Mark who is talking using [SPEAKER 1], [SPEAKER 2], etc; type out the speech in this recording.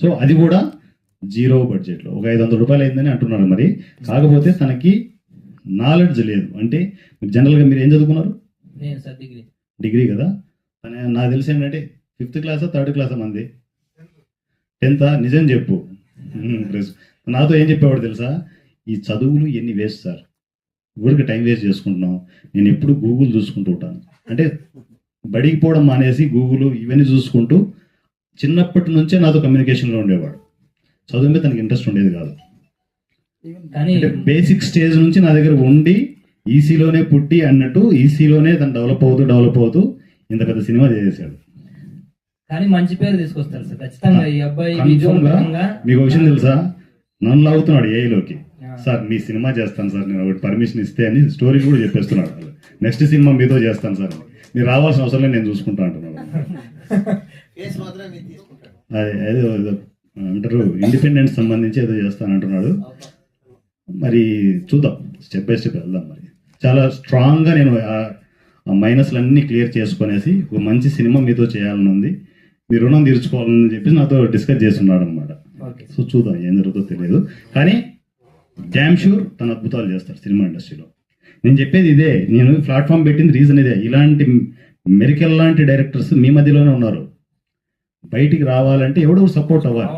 [SPEAKER 1] So అది కూడా zero బడ్జెట్లో. ఒక ఐదు వందల రూపాయలు అయిందని అంటున్నారు మరి. కాకపోతే తనకి నాలెడ్జ్ లేదు. అంటే జనరల్గా మీరు ఏం చదువుకున్నారు?
[SPEAKER 2] నేను సార్ డిగ్రీ.
[SPEAKER 1] డిగ్రీ కదా? తన నాకు తెలిసి ఏంటంటే ఫిఫ్త్ క్లాసా థర్డ్ క్లాసా మంది? టెన్తా నిజం చెప్పు. నాతో ఏం చెప్పేవాడు తెలుసా? ఈ చదువులు ఎన్ని వేస్ట్ సార్? ఊరికి టైం వేస్ట్ చేసుకుంటున్నాం. నేను ఎప్పుడు గూగుల్ చూసుకుంటూ ఉంటాను. అంటే బడికి పోవడం మానేసి గూగుల్ ఇవన్నీ చూసుకుంటూ చిన్నప్పటి నుంచే నాతో కమ్యూనికేషన్లో ఉండేవాడు. చదువు మీద తనకి ఇంట్రెస్ట్ ఉండేది కాదు.
[SPEAKER 2] కానీ
[SPEAKER 1] అంటే బేసిక్ స్టేజ్ నుంచి నా దగ్గర ఉండి ఈసీలోనే పుట్టి అన్నట్టు ఈసీలోనే తను డెవలప్ అవుతూ డెవలప్ అవుతూ ఇంత పెద్ద సినిమా చేసేసాడు.
[SPEAKER 2] కానీ మంచి పేరు తీసుకొస్తారు సార్. ఖచ్చితంగా ఈ అబ్బాయి
[SPEAKER 1] మీకు విషయం తెలుసా? నన్ను లాగుతున్నాడు ఏఐలోకి సార్ మీ సినిమా చేస్తాను సార్. నేను ఒకటి పర్మిషన్ ఇస్తే అని స్టోరీ కూడా చెప్పేస్తున్నాడు. నెక్స్ట్ సినిమా మీతో చేస్తాను సార్. మీరు రావాల్సిన అవసరం లేదు నేను చూసుకుంటా అంటున్నాడు. అదే ఏదో అంటారు ఇండిపెండెన్స్ సంబంధించి ఏదో చేస్తాను అంటున్నాడు. మరి చూద్దాం స్టెప్ బై స్టెప్ వెళ్దాం మరి. చాలా స్ట్రాంగ్గా నేను ఆ- మైనస్లన్నీ క్లియర్ చేసుకునేసి ఒక మంచి సినిమా మీతో చేయాలని ఉంది. మీ రుణం తీర్చుకోవాలని చెప్పి నాతో డిస్కస్ చేస్తున్నాడు అనమాట సో చూద్దాం ఏం జరుగుతుందో తెలియదు. కానీ డ్యామ్ షూర్ తన అద్భుతాలు చేస్తారు సినిమా ఇండస్ట్రీలో. నేను చెప్పేది ఇదే నేను ప్లాట్ఫామ్ పెట్టింది రీజన్ ఇదే. ఇలాంటి మెరికల్ లాంటి డైరెక్టర్స్ మీ మధ్యలోనే ఉన్నారు. బయటికి రావాలంటే ఎవడో సపోర్ట్ అవ్వాలి.